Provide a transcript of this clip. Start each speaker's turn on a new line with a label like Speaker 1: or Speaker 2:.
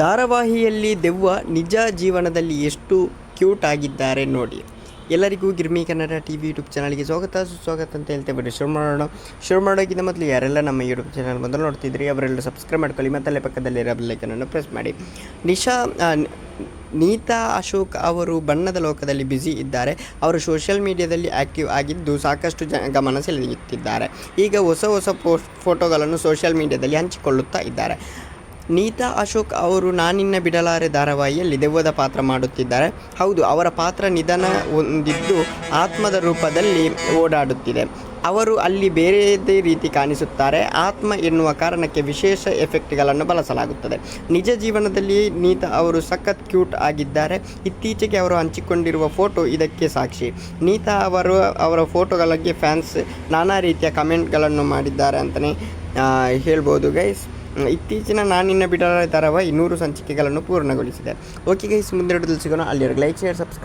Speaker 1: ಧಾರಾವಾಹಿಯಲ್ಲಿ ದೆವ್ವ ನಿಜ ಜೀವನದಲ್ಲಿ ಎಷ್ಟು ಕ್ಯೂಟ್ ಆಗಿದ್ದಾರೆ ನೋಡಿ. ಎಲ್ಲರಿಗೂ Girmi Kannada T V YouTube ಚಾನಲ್ಗೆ ಸ್ವಾಗತ. ಸುಸ್ವಾಗತ ಅಂತ ಹೇಳ್ತೇವೆ ಬಿಡಿ ಶುರು ಮಾಡೋಣ. ಶುರು ಮಾಡೋಕ್ಕಿಂತ ಮೊದಲು ಯಾರೆಲ್ಲ ನಮ್ಮ ಯೂಟ್ಯೂಬ್ ಚಾನಲ್ ಮೊದಲು ನೋಡ್ತಿದ್ರಿ ಅವರೆಲ್ಲ ಸಬ್ಸ್ಕ್ರೈಬ್ ಮಾಡ್ಕೊಳ್ಳಿ ಮತ್ತಲ್ಲೇ ಪಕ್ಕದಲ್ಲಿರೋ ಬೆಲ್ಲೈಕನನ್ನು ಪ್ರೆಸ್ ಮಾಡಿ. ನಿಶಾ ನೀತಾ, ಅಶೋಕ್ ಅವರು ಬಣ್ಣದ ಲೋಕದಲ್ಲಿ ಬ್ಯುಸಿ ಇದ್ದಾರೆ. ಅವರು ಸೋಷಿಯಲ್ ಮೀಡಿಯಾದಲ್ಲಿ ಆ್ಯಕ್ಟಿವ್ ಆಗಿದ್ದು ಸಾಕಷ್ಟು ಜನ ಗಮನ ಸೆಳೆಯುತ್ತಿದ್ದಾರೆ. ಈಗ ಹೊಸ ಹೊಸ ಪೋಸ್ಟ್ ಫೋಟೋಗಳನ್ನು ಸೋಷಿಯಲ್ ಮೀಡಿಯಾದಲ್ಲಿ ಹಂಚಿಕೊಳ್ಳುತ್ತಾ ಇದ್ದಾರೆ. ನೀತಾ, ಅಶೋಕ್ ಅವರು ನಾನಿನ್ನ ಬಿಡಲಾರೆ ಧಾರಾವಾಹಿಯಲ್ಲಿ ದೆವ್ವದ ಪಾತ್ರ ಮಾಡುತ್ತಿದ್ದಾರೆ. ಹೌದು, ಅವರ ಪಾತ್ರ ನಿಧನ ಹೊಂದಿದ್ದು ಆತ್ಮದ ರೂಪದಲ್ಲಿ ಓಡಾಡುತ್ತಿದೆ. ಅವರು ಅಲ್ಲಿ ಬೇರೆಯದೇ ರೀತಿ ಕಾಣಿಸುತ್ತಾರೆ. ಆತ್ಮ ಎನ್ನುವ ಕಾರಣಕ್ಕೆ ವಿಶೇಷ ಎಫೆಕ್ಟ್ಗಳನ್ನು ಬಳಸಲಾಗುತ್ತದೆ. ನಿಜ ಜೀವನದಲ್ಲಿ ನೀತಾ ಅವರು ಸಖತ್ ಕ್ಯೂಟ್ ಆಗಿದ್ದಾರೆ. ಇತ್ತೀಚೆಗೆ ಅವರು ಹಂಚಿಕೊಂಡಿರುವ ಫೋಟೋ ಇದಕ್ಕೆ ಸಾಕ್ಷಿ. ನೀತಾ ಅವರು ಅವರ ಫೋಟೋಗಳಿಗೆ ಫ್ಯಾನ್ಸ್ ನಾನಾ ರೀತಿಯ ಕಮೆಂಟ್ಗಳನ್ನು ಮಾಡಿದ್ದಾರೆ ಅಂತಲೇ ಹೇಳ್ಬೋದು ಗೈಸ್. ಇತ್ತೀಚಿನ ನಾನಿನ್ನ ಬಿಡಲಾರೆ ಧಾರಾವಾಹಿ ನೂರು ಸಂಚಿಕೆಗಳನ್ನು ಪೂರ್ಣಗೊಳಿಸಿದೆ. ಓಕೆ ಗೈಸ್ ಮುಂದಿನ ಸಿಗೋಣ. ಅಲ್ಲಿವರೆಗೆ ಲೈಕ್ ಶೇರ್ ಸಬ್ಸ್ಕ್ರೈಬ್